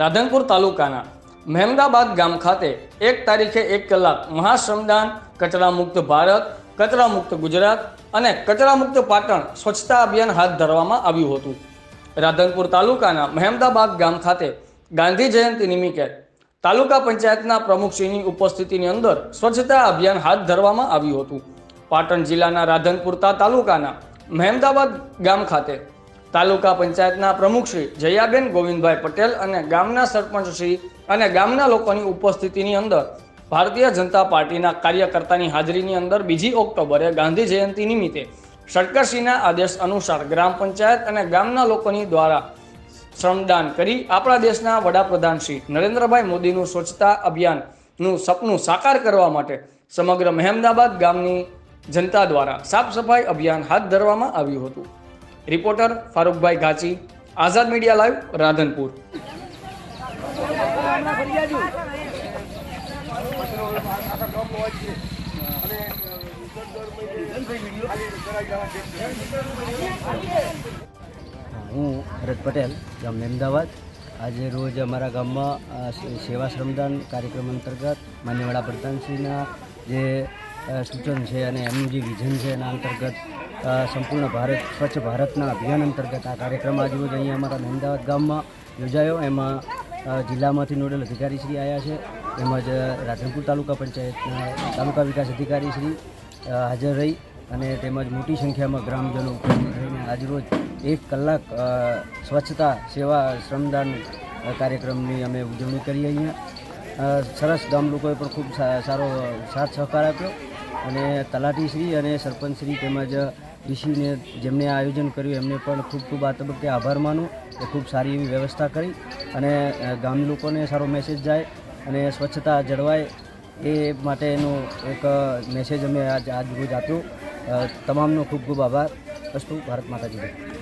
રાધનપુર તાલુકાના મહેમદાબાદ ગામ ખાતે એક તારીખે એક કલાક મહાશ્રમદાન કચરા મુક્ત ભારત કચરા મુક્ત ગુજરાત અને કચરા મુક્ત પાટણ સ્વચ્છતા અભિયાન હાથ ધરવામાં આવ્યું હતું. રાધનપુર તાલુકાના મહેમદાબાદ ગામ ખાતે ગાંધી જયંતિ નિમિત્તે તાલુકા પંચાયતના પ્રમુખશ્રીની ઉપસ્થિતિની અંદર સ્વચ્છતા અભિયાન હાથ ધરવામાં આવ્યું હતું. પાટણ જિલ્લાના રાધનપુર તાલુકાના મહેમદાબાદ ગામ ખાતે તાલુકા પંચાયતના પ્રમુખ શ્રી જયાબેન ગોવિંદભાઈ પટેલ અને ગામના સરપંચ શ્રી અને ગામના લોકોની ઉપસ્થિતિની અંદર ભારતીય જનતા પાર્ટીના કાર્યકર્તાની હાજરીની અંદર બીજી ઓક્ટોબરે ગાંધી જયંતિ નિમિત્તે સરકારશ્રીના આદેશ અનુસાર ગ્રામ પંચાયત અને ગામના લોકોની દ્વારા શ્રમદાન કરી આપણા દેશના વડાપ્રધાન શ્રી નરેન્દ્રભાઈ મોદીનું સ્વચ્છતા અભિયાનનું સપનું સાકાર કરવા માટે સમગ્ર મહેમદાબાદ ગામની જનતા દ્વારા સાફ સફાઈ અભિયાન હાથ ધરવામાં આવ્યું હતું. રિપોર્ટર ફારૂકભાઈ ગાચી આઝાદ મીડિયા લાઈવ, રાધનપુર. હું ભરત પટેલ, ગામ અમદાવાદ. આજે રોજ અમારા ગામમાં સેવા શ્રમદાન કાર્યક્રમ અંતર્ગત માન્ય વડાપ્રધાનશ્રીના જે સૂચન છે અને એમનું જે વિઝન છે એના અંતર્ગત સંપૂર્ણ ભારત, સ્વચ્છ ભારતના અભિયાન અંતર્ગત આ કાર્યક્રમ આજરોજ અહીંયા અમારા અમદાવાદ ગામમાં યોજાયો. એમાં જિલ્લામાંથી નોડલ અધિકારીશ્રી આવ્યા છે. તેમજ રાધનપુર તાલુકા પંચાયતના તાલુકા વિકાસ અધિકારીશ્રી શ્રી હાજર રહી અને તેમજ મોટી સંખ્યામાં ગ્રામજનો ઉપસ્થિત રહીને આજરોજ એક કલાક સ્વચ્છતા સેવા શ્રમદાન કાર્યક્રમની અમે ઉજવણી કરી અહીંયા. સરસ ગામ લોકોએ પણ ખૂબ સારો સાથ સહકાર આપ્યો. અને તલાટીશ્રી અને સરપંચશ્રી તેમજ ડીસીને જેમણે આયોજન કર્યું, એમને પણ ખૂબ ખૂબ આ તબક્કે આભાર માનું એ ખૂબ સારી એવી વ્યવસ્થા કરી અને ગામ લોકોને સારો મેસેજ જાય અને સ્વચ્છતા જળવાય એ માટેનો એક મેસેજ અમે આજ આજ રોજ આપ્યો તમામનો ખૂબ ખૂબ આભાર અસ્તુ, ભારત માતાજી.